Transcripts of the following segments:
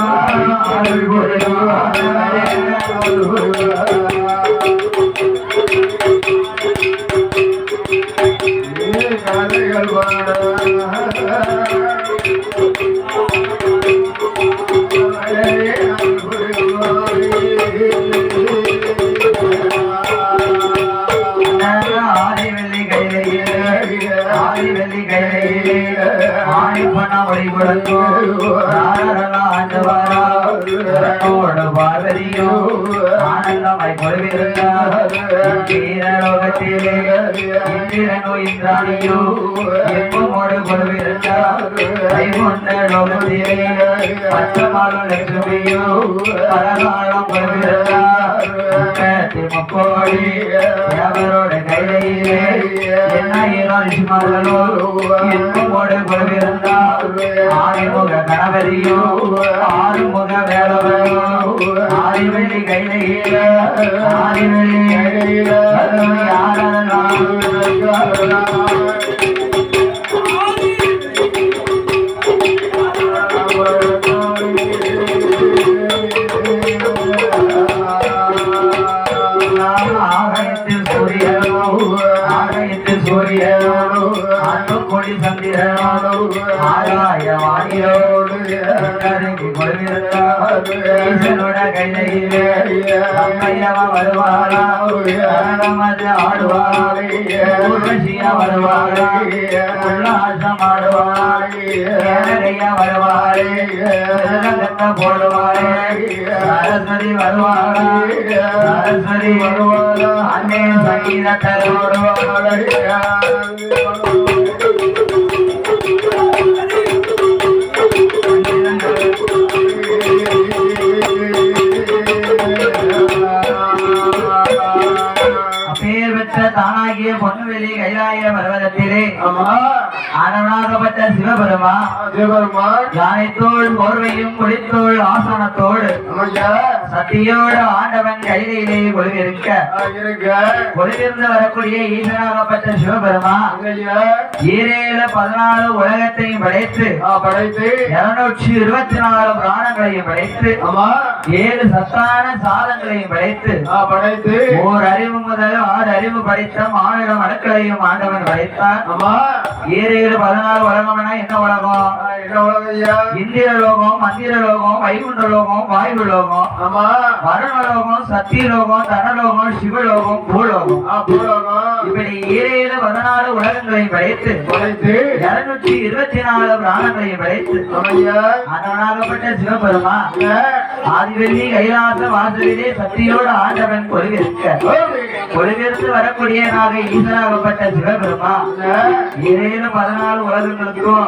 آري گوينا آري گوينا ஆணி பார்வதியோ ஆனந்தமாய் கொள்விருந்தார் இந்திரனோ இந்திராணியோ எப்பமோடு கொள்விருந்தார் பச்சமாலும் லட்சுமியோ பலகாலம் கொள்விருந்தார் அவரோட கையிலே என்ன ஈராட்சிமார்களோ கொள்விருந்தார் ஆறுமுக கணபதியோ ஆறுமுக வேலவனோ ஆறிவெள்ளி கையிலே ஆறிவெள்ளி கையிலே யாரெல்லாம் ஈசனோட கையிலே அம்மையவ வருவாரா? நமது ஆடுவாரே ஊர்வசியா வருவாரா உல்லாசம் ஆடுவாரே வருவாரே போடுவாரே சரஸ்வதி வருவாரா சரஸ்வதி வருவாரா? பொன்னுவெளி கைலாய பர்வதத்திலே. ஆனவனாகப்பட்ட சிவபெருமா யானைத்தோள் போர்வையும் குடித்தோள் ஆசனத்தோடு சத்தியோடு ஆண்டவன் கையிலே கொழுவிருக்க கொழுவிருந்து வரக்கூடிய ஈசனாகப்பட்ட சிவபெருமா ஈரேழு பதினாலு உலகத்தையும் படைத்து படைத்து. இருநூற்றி இருபத்தி நாலு பிராணங்களையும் படைத்து ஏழு சத்தான சாதங்களையும் படைத்து ஆ, படைத்து. ஓர் அறிவு முதல் ஆறு அறிவு படைத்த மாநிலம் அடுக்களையும் ஆண்டவன் படைத்தான். ஆமா. ஏழு பதினாலு உலகம்னா என்ன உலகம்? என்ன உலகையா இந்திர லோகம் மந்திர லோகம் வைகுண்ட லோகம் வாயு லோகம் ஆமா. வருணலோகம் சத்தியலோகம் தனலோகம் சிவலோகம் பூலோகம். பூலோகம். இப்படி ஏழு பதினாலு உலகங்களையும் படைத்து படைத்து இருநூற்றி இருபத்தி நாலு பிராணங்களையும் படைத்து ஆமையா அதனாகப்பட்ட சிவபெருமா ஆ, ஆதிவெள்ளி கைலாச வாசலிலே சக்தியோடு ஆண்டவன் கொள்விருக்க கொள்விருந்து வரக்கூடியனாக ஈசனாகப்பட்ட சிவபெருமா? ஆ, ஏழு பதினாலு உலகங்களுக்கும்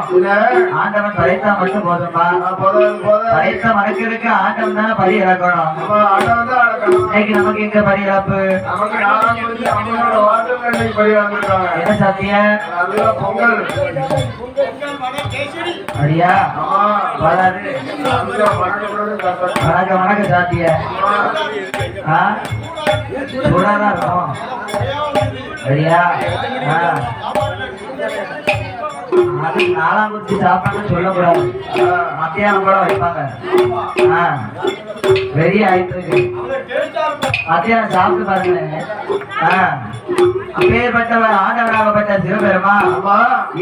ஆண்டவன் படைத்தா மட்டும் போதுமா படைத்த மனுக்களுக்கு ஆண்டவன் தானே பலி இறக்கணும். இன்னைக்கு நமக்கு எங்க படி இழப்பு பலி வந்திருக்காங்க. என்ன சத்திய பொங்கல் அப்படியா வராது வணக்கம் வணக்கம் சாத்திய ஆ? சூடாதான் இருக்கும். அடியா ஆ. அது நாலாம் குச்சி சாப்பாடு சொல்லக்கூடாது. மத்தியானம் கூட வைப்பாங்க. ஆ. வெறி ஆயிட்டு இருக்கு மத்தியானம் சாப்பிட்டு பாருங்க ஆ. அப்பேற்பட்டவர் ஆண்டவராகப்பட்ட சிவபெருமா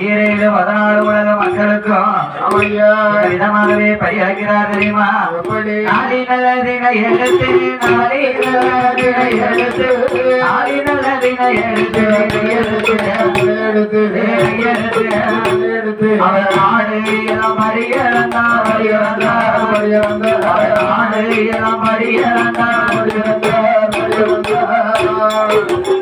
ஈரேழு பதினாலு உலக மக்களுக்கும் விதமாகவே பரியாக்கிறார் தெரியுமா? நல்லதின எழுத்து நாளி நல்லதின எழுத்து எடுத்து எழுத்து. எடுத்து அவர் நாடு எல்லாம் மறியறந்தார் மறியறந்தார் அவர் நாடு எல்லாம் மறியறந்தார் மறியறந்தார் எழுத்து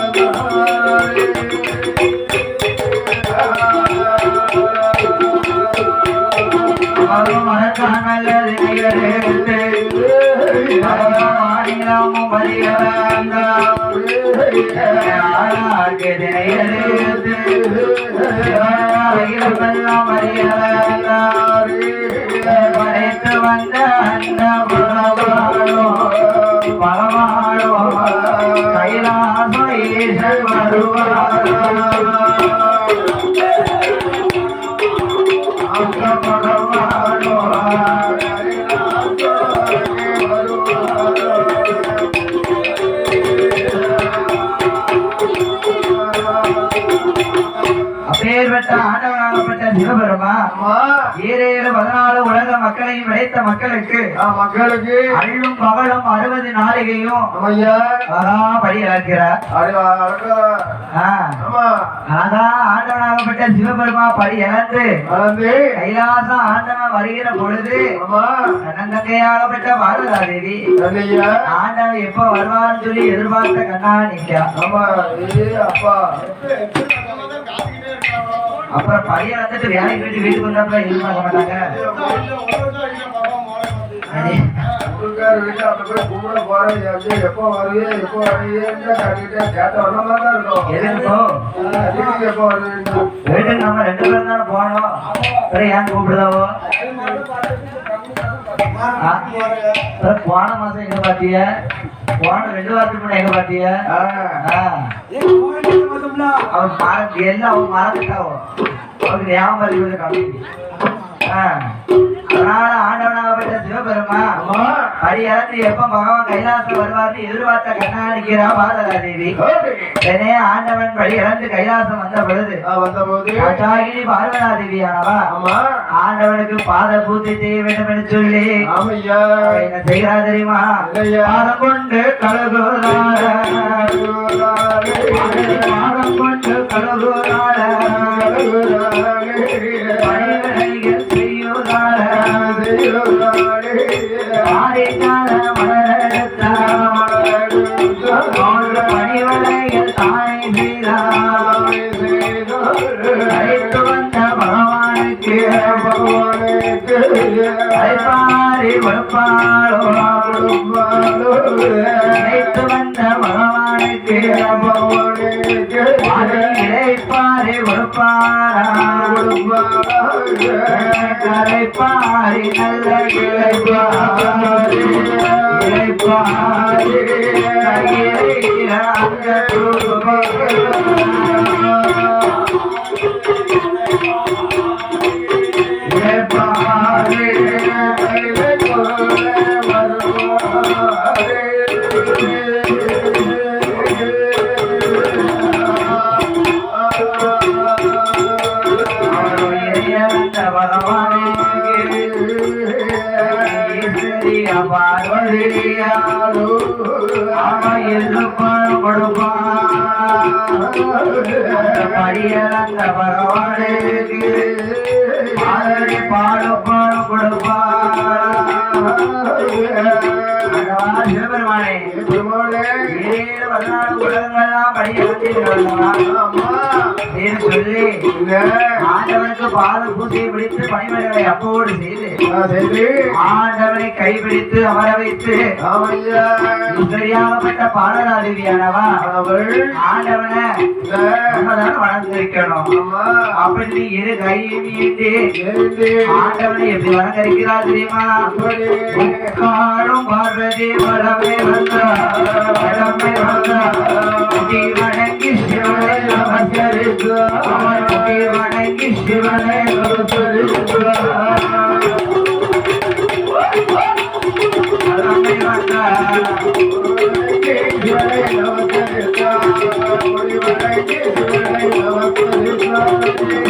படைத்து வந்த அந்த பரவாளோ கைலாச ஈசன் வருவாரோ. அப்பேற்பட்ட ஆண்டவனாகப்பட்ட சிவபெருமா ஈரேழு பதினாலு உலக மக்களையும் விளைத்த மக்களுக்கு மக்களுக்கு. அள்ளும் பகலும் அறுபது நாளிகையும் ஐயா அழகா படி இழக்கிறார் அறிவா ஆமா. அழகா ஆண்டவனாகப்பட்ட சிவபெருமா படி இழந்து கைலாசம் ஆண்டவன் வருகிற பொழுது பார்வதாதேவி ஐயா ஆண்டவன் எப்ப வருவார்னு சொல்லி எதிர்பார்த்த கண்ணா நிக்கா அப்பா. அப்புறம் பையன் வந்துட்டு வேலைக்கு போயிட்டு வீட்டுக்கு வந்தப்ப மாட்டாங்க எப்போ எப்போ கேட்டுக்கிட்டே கேட்ட தான் இருக்கும் எப்போ வருவீங்க வீட்டுக்கு நம்ம ரெண்டு பேரும் தானே போனோம் அப்புறம் ஏன் கூப்பிடுதாவோ? போன மாசம் எங்க பாத்திய போன ரெண்டு வாரத்துக்கு முன்ன எங்க பாத்திய ஆ, ஆ. அவன் மறந்து எல்லாம் அவன் மறந்துட்டாவோ அவனுக்கு ஞாபகம் இருக்குது கம்மி ஆ. அதனால ஆண்டவனாகப்பட்ட சிவபெருமா இறந்து எப்ப பகவான் கைலாசம் வருவார்னு எதிர்பார்த்த கண்ணாடிக்கிறா பாரதாதேவி ஓடி. உடனே ஆண்டவன் படி இறந்து கைலாசம் வந்த பொழுது காட்டாகினி பார்வதாதேவியானவா ஆமா. ஆண்டவனுக்கு பாத பூஜை செய்ய வேண்டும் என்று சொல்லி என்ன செய்கிறா தெரியுமா? பாதம் கொண்டு கழுகுறார பாதம் கொண்டு கழுகுறார கரைப்பாரி நல்ல கிளைப்பாரி கிளைப்பாரி அங்க ஈஸ்வரியா பார்வதியா அவன் எதிர்ப்பான் கொடுப்பான் படியலந்த பகவானுக்கு கொடுப்பான் சிவபெருமானே ஏழு பதினாலு உலகங்கள்லாம் படியலத்தில் சொல்லி ஆண்டவனுக்கு பாத பூஜை பிடித்து பணிமனைகளை அப்போடு செய்து ஆண்டவனை கைபிடித்து அமர வைத்து சரியாகப்பட்ட பாடலாதிரியானவா ஆண்டவனை நம்மதான் வணங்கிருக்கணும் அப்படி இரு கையை நீட்டி ஆண்டவனை எப்படி வணங்கிருக்கிறார் தெரியுமா? காணும் பார்வதி வரவே வந்தார் வரவே வந்தார் குடி வணங்கி சிவனை நமஸ்கரித்தார் அவன் குடி வணங்கி சிவனை நமஸ்கரித்தார் வரவே வந்தார் ஆழ்ந்த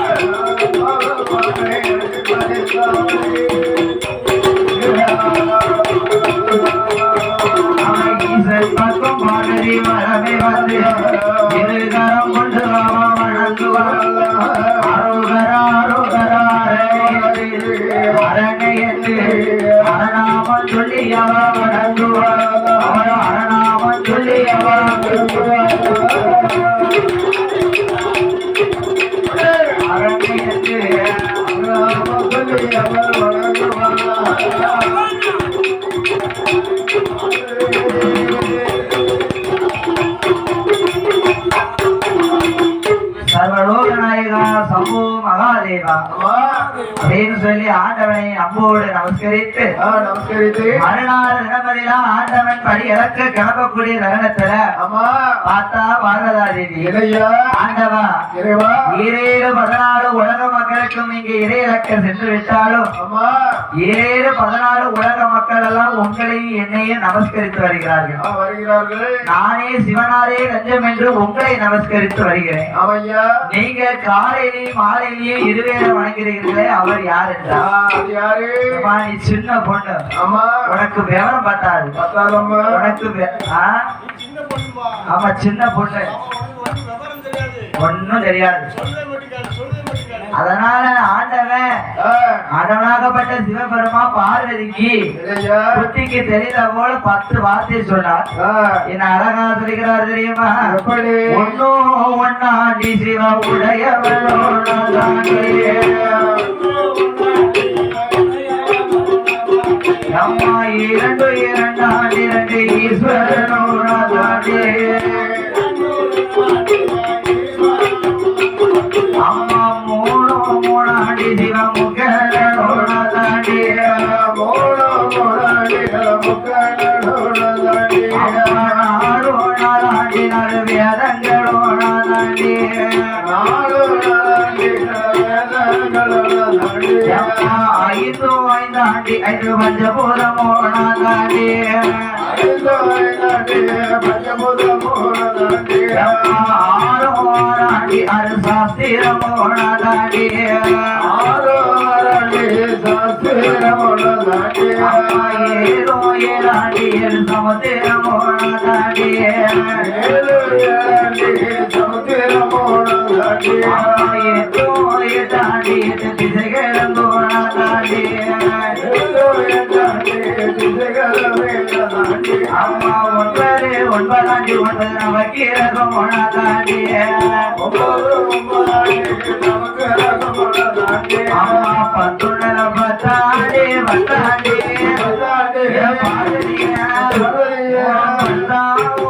సర్వలోకనాయక సంభో మహాదేవ. அப்படின்னு சொல்லி ஆண்டவனை அம்போடு நமஸ்கரித்து நமஸ்கரித்து. மறுநாள் தினமதிலாம் ஆண்டவன் படி இறக்க கிளம்பக்கூடிய தருணத்துல அம்மா பார்த்தா பாரதா தேவி. இளையா ஆண்டவா இறைவா. ஈரேழு பதினாலு உலக மக்களுக்கும் இங்கு இறையிலக்க சென்று விட்டாலும் அம்மா ஏழு பதினாலு உலக மக்கள் எல்லாம் உங்களையும் என்னையும் நமஸ்கரித்து வருகிறார்கள். வருகிறார்கள். நானே சிவனாரே லஞ்சம் என்று உங்களை நமஸ்கரித்து வருகிறேன். அவையா நீங்க காலையிலையும் மாலையிலையும் இருவேளை வணங்குகிறீர்களே அவர் யார் என்றார் யாரு? நீ சின்ன பொண்ணு. அம்மா. உனக்கு விவரம் பத்தாது. பத்தாதம்மா உனக்கு? ஆமா சின்ன பொண்ணு. ஒண்ணும் தெரியாது. அதனால ஆண்டவன் ஆ, ஆண்டவனாகப்பட்ட சிவபெருமா பார்வதிக்கு புத்திக்கு தெரிந்த போல பத்து வார்த்தை சொன்னார். என்ன அழகா சொல்லுகிறார் தெரியுமா? எப்படி? ஒன்னோ ஒன்னாண்டி சிவ உடையவளோ அம்மா இரண்டு இரண்டாம் இரண்டு ஈஸ்வரனோ நாதாண்டே அம்மா மூணோ மூணாண்டி சிவ முகனோ நாடு மோனோ மோனாடிகள முக்கடலோடதாண்டி. நாடு நாடோ நாதாண்டி நடு வேதங்களோ நாதாண்டே நாலு நாளாண்டிகள வேதங்களோடதாண்டி. அம்மா ஐந்து ஐந்தாண்டி ஐந்து பஞ்சபூதமோ நாதாண்டே ஐந்து ஐந்தாண்டி பஞ்சபூதமோடதாண்டி. ஆறு ஆறாண்டி அரு சாஸ்திரமோ நாதாண்டே ஆறு ஆறாண்டி சாஸ்திரமோடதாண்டி. அம்மா ஏழோ ஏழாண்டி ஏழு சமுத்திரமோ நாதாண்டே ஏழு ஏழாண்டி சமுத்திரமோடதாண்டி. அம்மா எட்டோ எட்டாண்டி எட்டு திசைகளோ நாதாண்டே ஏழு எட்டாண்டி திசைகளமேலதாண்டி. அம்மா ஒன்பது ஒன்பதாண்டி ஒன்பது நவக்கீரகமோ நாதாண்டே ஒன்பது ஒன்பதாண்டி நமக்கு ரகமோடதாண்டி. அம்மா பத்துணர பத்தாண்டி பத்தாண்டி பத்தாண்டி பாரதியா பாரதியா. பத்தாவோ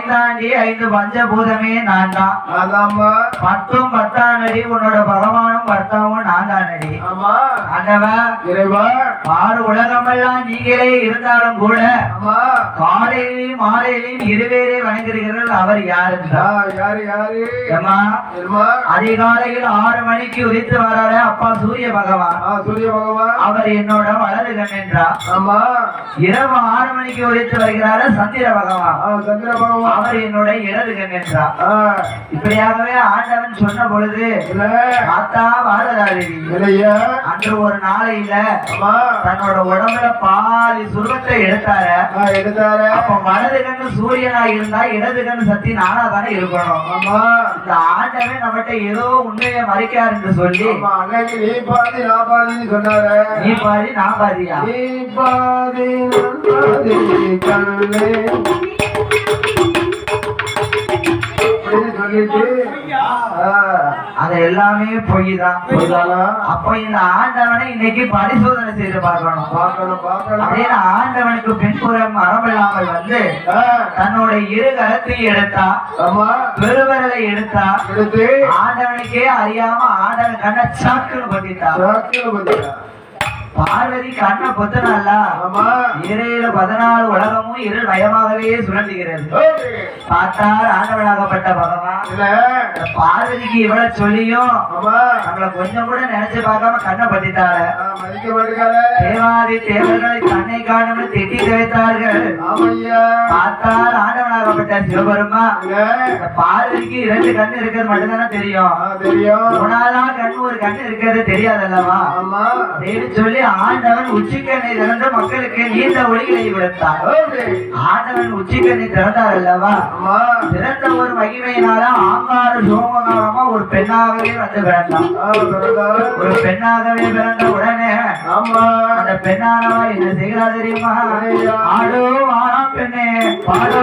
ஐந்தாண்டி ஐந்து பஞ்சபூதமே நான் தான் அதாம்மா பத்தும் பத்தாண்டடி உன்னோட பகவானும் பர்த்தாவும் நான் தானடி ஆமா. ஆண்டவன் இறைவா. ஆறு உலகமெல்லாம் நீங்களே இருந்தாலும் கூட காலையிலையும் மாலையிலையும் இருவேரே வணங்குகிறீர்கள் அவர் யார் யாரு யாரு? தெரியுமா அதிகாலையில் ஆறு மணிக்கு உதித்து வராரு அப்பா சூரிய பகவான். சூரிய பகவான். அவர் என்னோட கண் என்றார். ஆமா. இரவு ஆறு மணிக்கு உதித்து வருகிறாரு சந்திர பகவான். சந்திர பகவான். அவர் என்னோட இடது கண் என்றார் இப்படியாகவே ஆண்டவன் சொன்ன பொழுது இல்ல. மாதா பாரதாதேவி இல்லையா. அன்று ஒரு நாளையில தன்னோட உடம்புல பாதி சுருக்கத்தை எடுத்தாரு. எடுத்தாரு. அப்ப வலது கண்ணு சூரியனா இருந்தா இடது கண்ணு சக்தி நானா தானே இருக்கணும் இந்த ஆண்டவன் நம்மகிட்ட ஏதோ உண்மையை மறைக்காரு என்று சொல்லி நீ பாதி நான் பாதின்னு சொன்னாரு. நீ பாதி நான் பாதியா? நீ பாதி நான் பாதி கண்ணே. அது எல்லாமே பொய் தான்? அப்ப இந்த ஆண்டவனை இன்னைக்கு பரிசோதனை செய்து பார்க்கணும். அப்படின்னு ஆண்டவனுக்கு பின்புறம் மரமில்லாமல் வந்து ஆ, தன்னோட இரு கரத்தையும் எடுத்தா பெருவிரலை எடுத்தா ஆண்டவனுக்கே அறியாம ஆண்டவன் கண்ணை சாக்குன்னு பண்ணிட்டா சாக்கியம் பண்ணியா? பார்வதி கண்ணை பொத்தனால இறையில பதினாலு உலகமும் இருள் மயமாகவே சுழண்டுகிறது ஓகே. பார்த்தால் ஆண்டவனாகப்பட்ட பகவான். பார்வதிக்கு இவ்வளவு சொல்லியும் நம்மள கொஞ்சம் கூட நினைச்சு பார்க்காம கண்ணை மாட்டேங்கால தேவாதி தேவர்களை கண்ணை காணும்னு திட்டி வைத்தார்கள் ஆமையா பார்த்தால் ஆண்டவனாகப்பட்ட சிவபெருமா. பார்வதிக்கு இரண்டு கண்ணு இருக்கிறது மட்டும்தானே தெரியும். தெரியும். கண்ணு ஒரு கண்ணு இருக்கிறது தெரியாதல்லவா? ஆமா. அப்படின்னு சொல்லி ஆண்டவன் உச்சிக்கண்ணை திறந்து மக்களுக்கு நீண்ட ஒளிகளை விடுத்தார். ஆண்டவன் உச்சிக்கண்ணை திறந்தார் அல்லவா திறந்த ஒரு மகிமையினால ஆங்கார சோமகாரமா ஒரு பெண்ணாகவே வந்து பிறந்தான். ஒரு பெண்ணாகவே பிறந்த உடனே ஆமா. அந்த பெண்ணானவா என்ன செய்கிறா தெரியுமா? ஆடோ ஆனா பெண்ணே பாடோ.